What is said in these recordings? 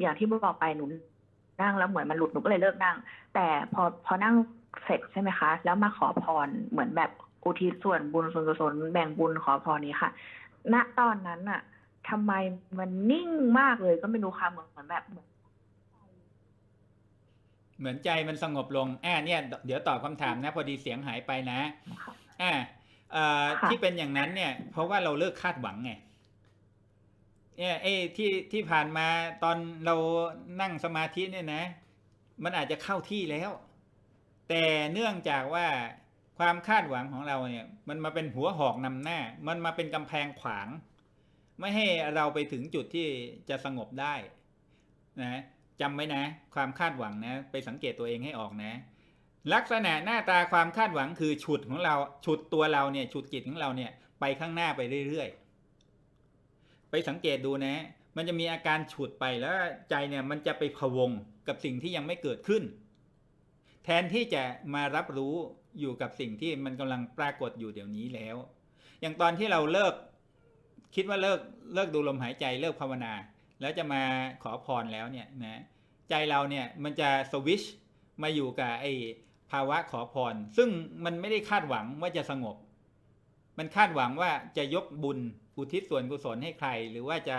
อย่างที่บอกไปหนูนั่งแล้วเหมือนมันหลุดหนูก็เลยเลิกนั่ง แต่พอพอนั่งเสร็จใช่ไหมคะ แล้วมาขอพรเหมือนแบบอุทิศส่วนบุญส่วนกุศลแบ่งบุญขอพรนี้ค่ะ ณตอนนั้นอะทำไมมันนิ่งมากเลยก็ไม่รู้ค่ะเหมือนเหมือนแบบเหมือนเหมือนใจมันสงบลงอ่าเนี่ย เดี๋ยวตอบคำถามนะ พอดีเสียงหายไปนะค่ะอ่าเอ่อค่ะที่เป็นอย่างนั้นเนี่ย เพราะว่าเราเลิกคาดหวังไง เนี่ยไอ้ที่ที่ผ่านมาตอนเรานั่งสมาธิเนี่ยนะ มันอาจจะเข้าที่แล้ว แต่เนื่องจากว่าความคาดหวังของเราเนี่ย มันมาเป็นหัวหอกนำหน้า มันมาเป็นกำแพงขวาง ไม่ให้เราไปถึงจุดที่จะสงบได้นะจำไว้นะ ความคาดหวังนะ ไปสังเกตตัวเองให้ออกนะ ลักษณะหน้าตาความคาดหวังคือฉุดของเราฉุดตัวเราเนี่ยฉุดจิตของเราเนี่ยไปข้างหน้าไปเรื่อยๆ ไปสังเกตดูนะ มันจะมีอาการฉุดไปแล้วใจเนี่ยมันจะไปพวงกับสิ่งที่ยังไม่เกิดขึ้น แทนที่จะมารับรู้อยู่กับสิ่งที่มันกำลังปรากฏอยู่เดี๋ยวนี้แล้ว อย่างตอนที่เราเลิก คิดว่าเลิกเลิกดูลมหายใจเลิกภาวนา แล้วจะมาขอพรแล้วเนี่ยนะใจเราเนี่ยมันจะสวิชมาอยู่กับไอ้ภาวะขอพร ซึ่งมันไม่ได้คาดหวังว่าจะสงบ มันคาดหวังว่าจะยกบุญอุทิศส่วนกุศลให้ใคร หรือว่าจะ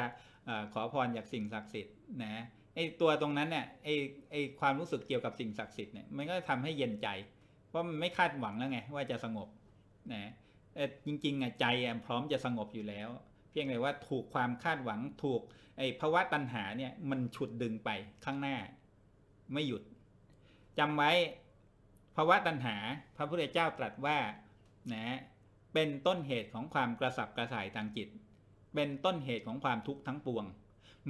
ขอพรจากสิ่งศักดิ์สิทธิ์นะไอตัวตรงนั้นเนี่ยไอไอความรู้สึกเกี่ยวกับสิ่งศักดิ์สิทธิ์เนี่ยมันก็ทำให้เย็นใจ เพราะมันไม่คาดหวังแล้วไงว่าจะสงบนะเอ่จริงๆอะใจอะพร้อมจะสงบอยู่แล้ว เพียงแต่ว่าถูกความคาดหวังถูกไอภาวะตัณหาเนี่ยมันฉุดดึงไปข้างหน้า ไม่หยุดจำไว้ภาวะตัณหา พระพุทธเจ้าตรัสว่านะ เป็นต้นเหตุของความกระสับกระส่ายทางจิต เป็นต้นเหตุของความทุกข์ทั้งปวง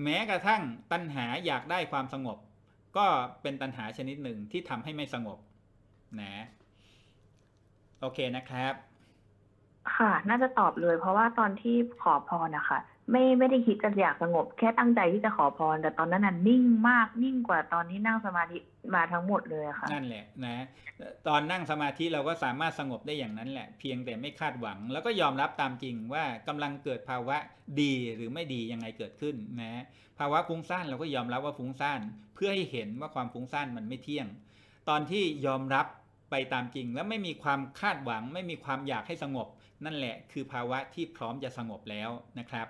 แม้กระทั่งตัณหาอยากได้ความสงบ ก็เป็นตัณหาชนิดหนึ่งที่ทำให้ไม่สงบนะโอเคนะครับ ค่ะ น่าจะตอบเลย เพราะว่าตอนที่ขอพรนะคะ ไม่ไม่ได้คิดจะอยากสงบ แค่ตั้งใจที่จะขอพร แต่ตอนนั้นน่ะนิ่งมากนิ่งกว่าตอนที่นั่งสมาธิมาทั้งหมดเลยค่ะนั่นแหละนะ ตอนนั่งสมาธิเราก็สามารถสงบได้อย่างนั้นแหละ เพียงแต่ไม่คาดหวัง แล้วก็ยอมรับตามจริงว่ากำลังเกิดภาวะดีหรือไม่ดียังไงเกิดขึ้นนะภาวะฟุ้งซ่านเราก็ยอมรับว่าฟุ้งซ่านเพื่อให้เห็นว่าความฟุ้งซ่านมันไม่เที่ยง ตอนที่ยอมรับไปตามจริง แล้วไม่มีความคาดหวัง ไม่มีความอยากให้สงบ นั่นแหละคือภาวะที่พร้อมจะสงบแล้วนะครับ